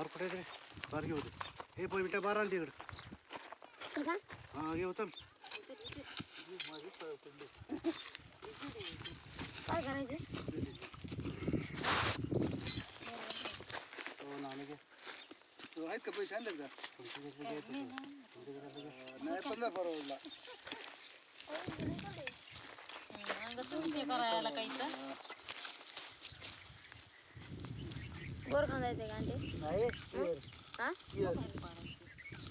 अरे रे बार घेऊ दे. हे पण मिठा बारा आण तिकडं. हा घेऊ चल. काय करायचं? हो ना घे. तो आहेत का पैसे आणले का? नाही पंधरा परवडला. ते करायला काही तर. बोर खांदायचं का आंटे? नाही हा?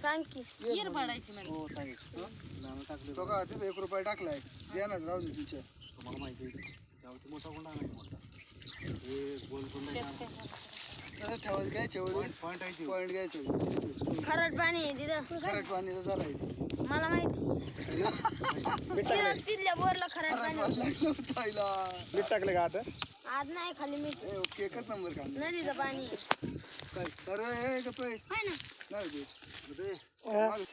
सांग की. ईर पाडायची म्हणजे हो टाकले. तो का तिथं एक रुपया टाकलाय? देणार राहू दे तुमच्या. तुम्हाला माहिती आहे त्यावरती मोठा कोंडा नाही मोठा. हे गोल तसं ठेवायचं पॉईंट आहे पॉईंट घ्यायचं खरट पाणी आहे तिथं खरट पाणीचा जरा आहे मला माहिती तिथं तिथल्या बोरला खरट पाणी होतं. मीठ टाकले का आता आज नाही खाली मी एकच नंबर कांदा नदीचं पाणी आहे. काय अरे ए, गप्प आहे. हाय ना नाही. माग.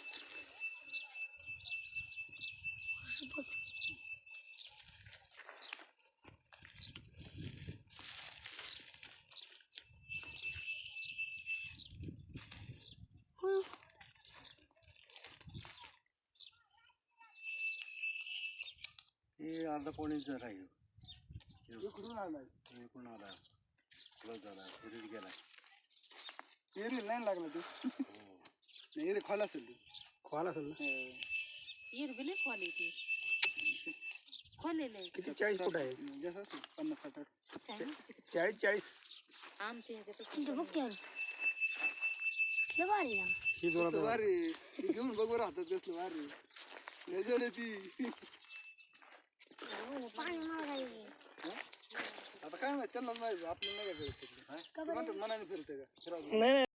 हे। अर्धा पोणी जर आहे इकडून आलाय हे कोण आला क्लोज झाला फिरीत गेला एरी नाही लागला तू नाही एरी खोला असेल तू खोल असेल ना ईर बी नाही खोली ती खोलेले किती चाळीस फूट आहे जसं पन्नास साठ. चाळीस चाळीस आमच्या ह्याच्यात तिथं बघ की भारी ही जोरात कसलं भारी. ती घेऊन बघ बरं हातात कसलं भारी. लय जड आहे ती. पाणी मागायला आता काय माहिती त्यांना माहिती आपल्याला नाही काय कळत. म्हणतात मनाने फिरते का? फिरावं. नाही नाही.